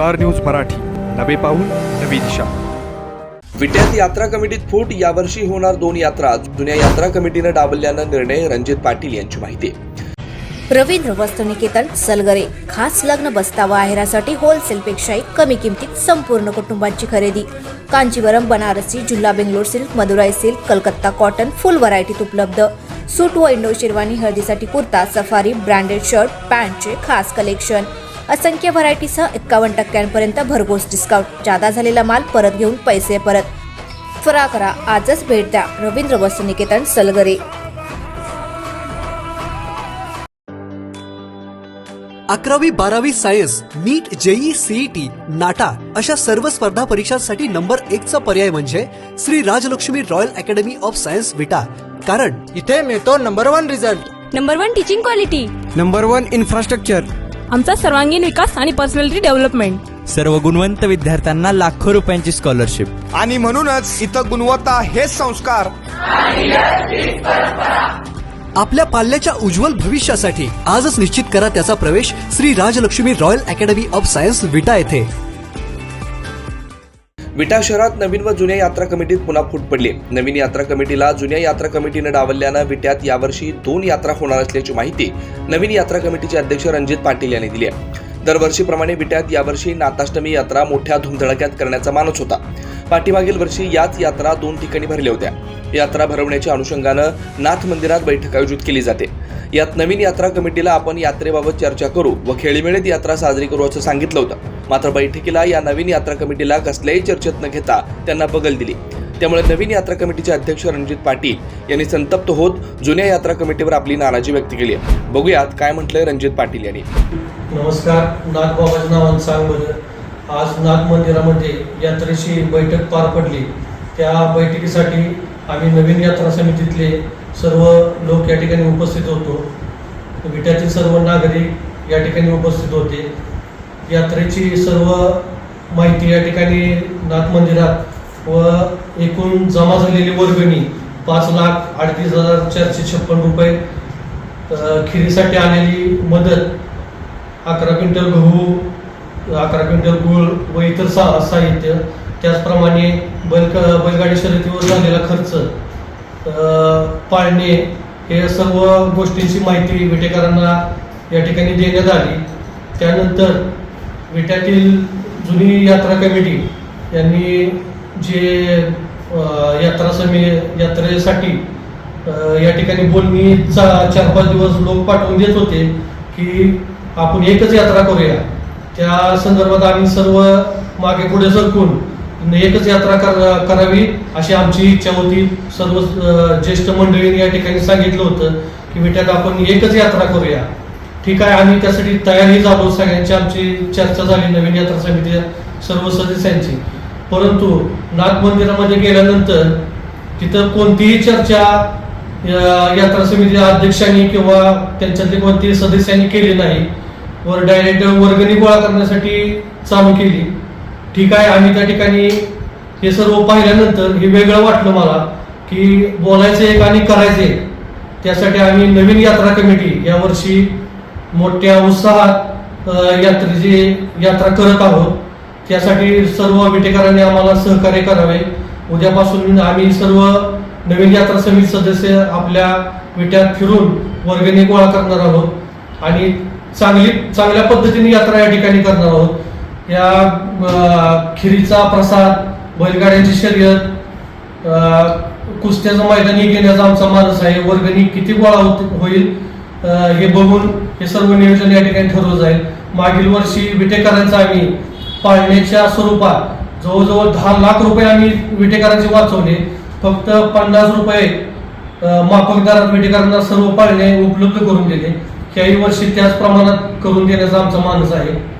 Star news Marathi. नवे पाऊल नवी दिशा. विट्यात यात्रा कमिटीत फूट यावर्षी होणार दोन यात्रा. जुन्या यात्रा कमिटीनं डावलल्यानं निर्णय रणजित पाटील यांची माहिती. रवींद्र वस्तुनिकेतन सलगरे. खास लग्न बसतावा आहेरासाठी होलसेलपेक्षाही कमी किमतीत संपूर्ण कुटुंबाची खरेदी. Kanjeevaram Banarasi जुल्ला Bangalore silk Madurai silk Calcutta cotton full व्हरायटीत उपलब्ध. सूट व इंडो शेरवानी हळदीसाठी कुर्ता सफारी ब्रँडेड शर्ट पॅन्टचे खास कलेक्शन असंख्य व्हरायटीसह एक्कावन्न टक्क्यांपर्यंत भरघोस डिस्काउंट जादा झालेला माल परत घेऊन पैसे परत. त्वरा करा आजच भेट द्या. रवींद्र वस्तुनिकेतन सलगरे. अकरावी बारावी science NEET JEE CET NATA अशा सर्व स्पर्धा परीक्षांसाठी नंबर एकचा पर्याय म्हणजे Shri Rajlakshmi royal academy of science Vita. कारण इथे मिळतो number one result. Number one teaching quality number one infrastructure आमचा सर्वांगीण विकास आणि पर्सनॅलिटी डेव्हलपमेंट सर्व गुणवंत विद्यार्थ्यांना लाखो रुपयांची स्कॉलरशिप आणि म्हणूनच इथं गुणवत्ता हेच संस्कार. आपल्या पाल्याच्या उज्ज्वल भविष्यासाठी आजच निश्चित करा त्याचा प्रवेश Shri Rajlakshmi royal academy of science Vita येथे. विटा शहरात नवीन व जुन्या यात्रा कमिटीत पुन्हा फूट पडली. नवीन यात्रा कमिटीला जुन्या यात्रा कमिटीनं डावलल्यानं विट्यात यावर्षी दोन यात्रा होणार असल्याची माहिती नवीन यात्रा कमिटीचे अध्यक्ष रणजित पाटील यांनी दिली आहे. दरवर्षीप्रमाणे विट्यात यावर्षी नाताष्टमी यात्रा मोठ्या धुमधडक्यात करण्याचा मानस होता. पाठीमागील वर्षी याच यात्रा दोन ठिकाणी भरल्या होत्या. यात्रा भरवण्याच्या अनुषंगानं नाथ मंदिरात बैठक आयोजित केली जाते. यात नवीन यात्रा कमिटीला आपण यात्रेबाबत चर्चा करू व खेळीमेळीत यात्रा साजरी करू असं सांगितलं होतं. मात्र बैठकीला या नवीन यात्रा कमिटीला कसल्याही चर्चेत न घेता त्यांना बगल दिली. त्यामुळे नवीन यात्रा कमिटीचे अध्यक्ष रणजित पाटील यांनी संतप्त होत जुन्या यात्रा कमिटीवर आपली नाराजी व्यक्त केली आहे. बघूयात काय म्हटलंय रणजित पाटील यांनी. नमस्कार नाथबाबाच्या नावानं सांग बरं. आज नाथ मंदिरामध्ये यात्रेची बैठक पार पडली. त्या बैठकीसाठी आम्ही नवीन यात्रा समितीतले सर्व लोक या ठिकाणी उपस्थित होतो. विट्यातील सर्व नागरिक या ठिकाणी उपस्थित होते. यात्रेची सर्व माहिती या ठिकाणी नाथ मंदिरात व एकूण जमा झालेली वर्गणी पाच लाख अडतीस हजार चारशे छप्पन रुपये खिरीसाठी आलेली मदत अकरा क्विंटल गहू अकरा क्विंटल गूळ व इतर सा साहित्य त्याचप्रमाणे बैल बैलगाडी शर्यतीवर झालेला खर्च पाळणे हे सर्व गोष्टींची माहिती विटेकरांना या ठिकाणी देण्यात आली. त्यानंतर विट्यातील जुनी यात्रा कमिटी यांनी जे यात्रा समी यात्रेसाठी या ठिकाणी बोलणी चा- चार पाच दिवस लोक पाठवून देत होते की आपण एकच यात्रा करूया. त्या संदर्भात आम्ही सर्व मागे पुढे सरकून एकच यात्रा कर- करावी अशी आमची इच्छा होती. सर्व ज्येष्ठ मंडळींनी या ठिकाणी सांगितलं होतं की विट्यात आपण एकच यात्रा करूया. ठीक आहे आम्ही त्यासाठी तयारी झालो सगळ्यांची आमची चर्चा झाली नवीन यात्रा समिती सर्व सदस्यांची. परंतु नाथ मंदिरामध्ये गेल्यानंतर तिथं कोणतीही चर्चा यात्रा समिती अध्यक्षांनी किंवा त्यांच्यातले कोणत्याही सदस्यांनी केली नाही. वर डायरेक्ट वर्गणी गोळा करण्यासाठी चालू केली. ठीक आहे आम्ही त्या ठिकाणी हे सर्व पाहिल्यानंतर हे वेगळं वाटलं मला की बोलायचं एक आणि करायचं एक. त्यासाठी आम्ही नवीन यात्रा कमिटी यावर्षी मोठ्या उत्साहात यात्रेची यात्रा करत आहोत. त्यासाठी सर्व विटेकरांनी आम्हाला सहकार्य करावे. उद्यापासून आम्ही सर्व नवीन यात्रा समिती सदस्य आपल्या विट्यात फिरून वर्गणी गोळा करणार आहोत आणि चांगली चांगल्या पद्धतीने यात्रा या ठिकाणी करणार आहोत. या खिरीचा प्रसाद बैलगाड्यांची शर्यत कुस्त्याचं मैदानी घेण्याचा आमचा मानस आहे. वर्गणी किती गोळा होत- होईल हे बघून हे सर्व नियोजन या ठिकाणी ठरवलं जाईल. मागील वर्षी विटेकरांचा आम्ही पाळण्याच्या स्वरूपात जवळजवळ दहा लाख रुपये आम्ही विटेकरांचे वाचवले. फक्त पन्नास रुपये माफकदारात माफक दरात विटेकरांना सर्व पाळणे उपलब्ध करून दिले. याही वर्षी त्याच प्रमाणात करून देण्याचा आमचा मानस आहे.